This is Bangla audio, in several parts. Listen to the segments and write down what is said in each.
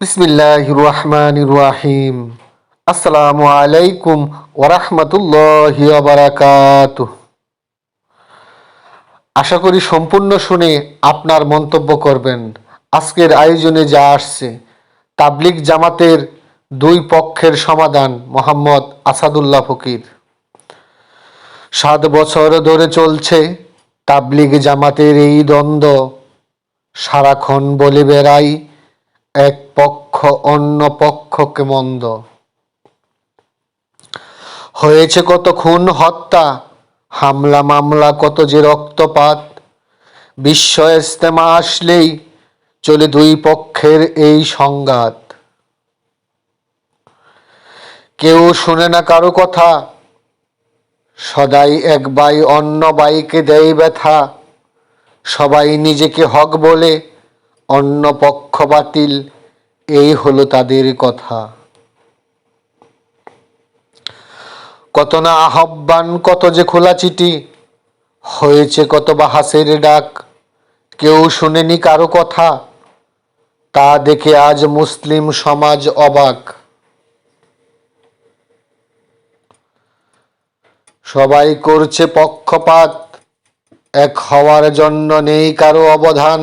বিসমিল্লাহ রহমান রাহিম আসসালামু আলাইকুম ওরহমতুল্লাহ বারাকাত আশা করি সম্পূর্ণ শুনে আপনার মন্তব্য করবেন। আজকের আয়োজনে যা আসছে, তাবলিগ জামাতের দুই পক্ষের সমাধান মোহাম্মদ আসাদুল্লাহ ফকির। সাত বছর ধরে চলছে তাবলিগ জামাতের এই দ্বন্দ্ব। সারাক্ষণ বলে বেড়াই এক পক্ষ অন্য পক্ষকে মন্দ। হয়েছে কত খুন হত্যা? হামলা মামলা কত যে রক্তপাত? বিশ্ব ইস্তেমা আসলেই চলে দুই পক্ষের এই সংঘাত। কেউ শুনে না কারও কথা? সদাই এক বাই অন্য বাইকে দেয় ব্যথা। সবাই নিজেকে হক বলে অন্য পক্ষ বাতিল এই হলো তাদের কথা। কত না আহ্বান, কত যে খোলা চিঠি, হয়েছে কত বাহাসের ডাক। কেউ শুনেনি কারও কথা, তা দেখে আজ মুসলিম সমাজ অবাক। সবাই করছে পক্ষপাত, এক হওয়ার জন্য নেই কারও অবধান।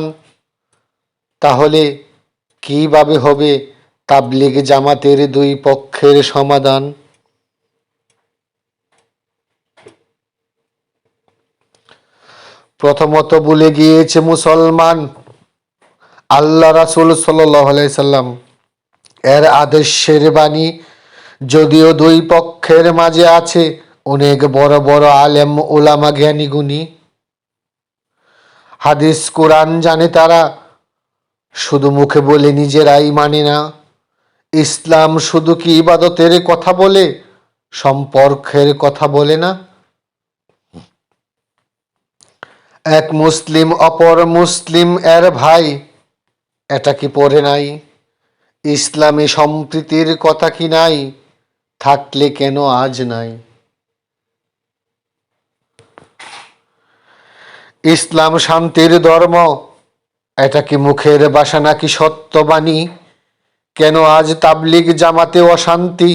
তাহলে কীভাবে হবে তাবলিগ জামাতের দুই পক্ষের সমাধান? প্রথমত বলে গিয়েছে মুসলমান, আল্লাহ রাসুল সাল্লাম এর আদেশের বাণী, যদিও দুই পক্ষের মাঝে আছে অনেক বড় বড় আলেম ওলামা জ্ঞানী গুণী হাদিস কোরআন জানে তারা শুধু মুখে বলে নিজেরাই মানে না। ইসলাম শুধু কি ইবাদতের কথা বলে, সম্পর্কের কথা বলে না? এক মুসলিম অপর মুসলিম এর ভাই, এটা কি পড়ে নাই? ইসলামী সম্প্রীতির কথা কি নাই? থাকলে কেন আজ নাই? ইসলাম শান্তির ধর্ম এটা কি মুখের বাসা নাকি সত্যবাণী? কেন আজ তাবলিগ জামাতে অশান্তি?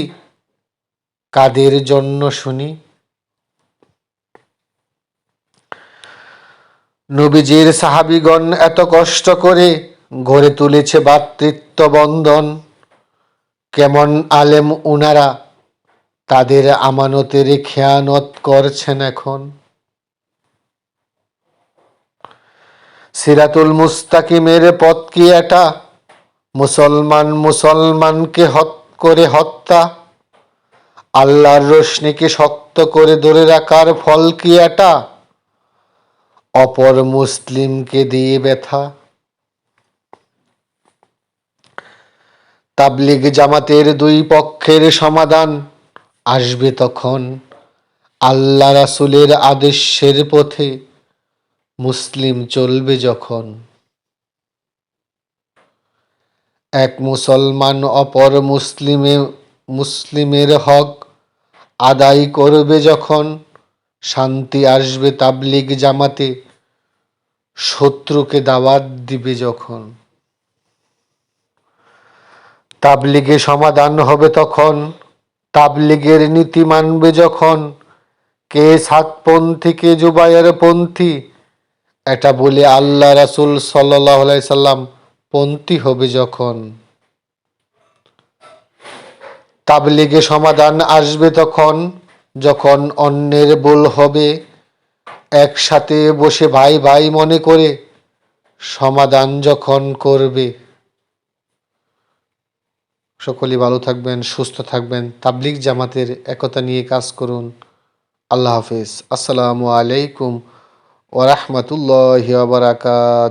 কাদের জন্য শুনি? নবীজির সাহাবিগণ এত কষ্ট করে গড়ে তুলেছে ভাতৃত্ব বন্ধন। কেমন আলেম উনারা তাদের আমানতের খেয়ানত করছেন এখন? সিরাতুল মুস্তাকিমের পথ কি এটা? মুসলমান মুসলমানকে হত করে হত্যা। আল্লাহর রশ্মিকে শক্ত করে ধরে রাখার ফল কি এটা? অপর মুসলিমকে দিয়ে ব্যথা। তাবলিগ জামাতের দুই পক্ষের সমাধান আসবে তখন আল্লাহ রাসুলের আদেশের পথে। মুসলিম চলবে যখন। এক মুসলমান অপর মুসলিমে, মুসলিমের হক আদায় করবে যখন, শান্তি আসবে তাবলিগ জামাতে, শত্রুকে দাওয়াত দিবে যখন। তাবলিগে সমাধান হবে তখন, তাবলিগের নীতি মানবে যখন, কে সাতপন্থী, কে জুবাইয়ের পন্থী এটা বলে আল্লাহ রাসুল সাল্লাহ সাল্লাম পন্থী হবে যখন। তাবলিগে সমাধান আসবে তখন, যখন অন্যের বল হবে, একসাথে বসে ভাই ভাই মনে করে সমাধান যখন করবে। সকলেই ভালো থাকবেন, সুস্থ থাকবেন, তাবলিগ জামাতের একতা নিয়ে কাজ করুন। আল্লাহ হাফিজ। আসসালামু আলাইকুম ওরহমতুল্লাহ বারাকাত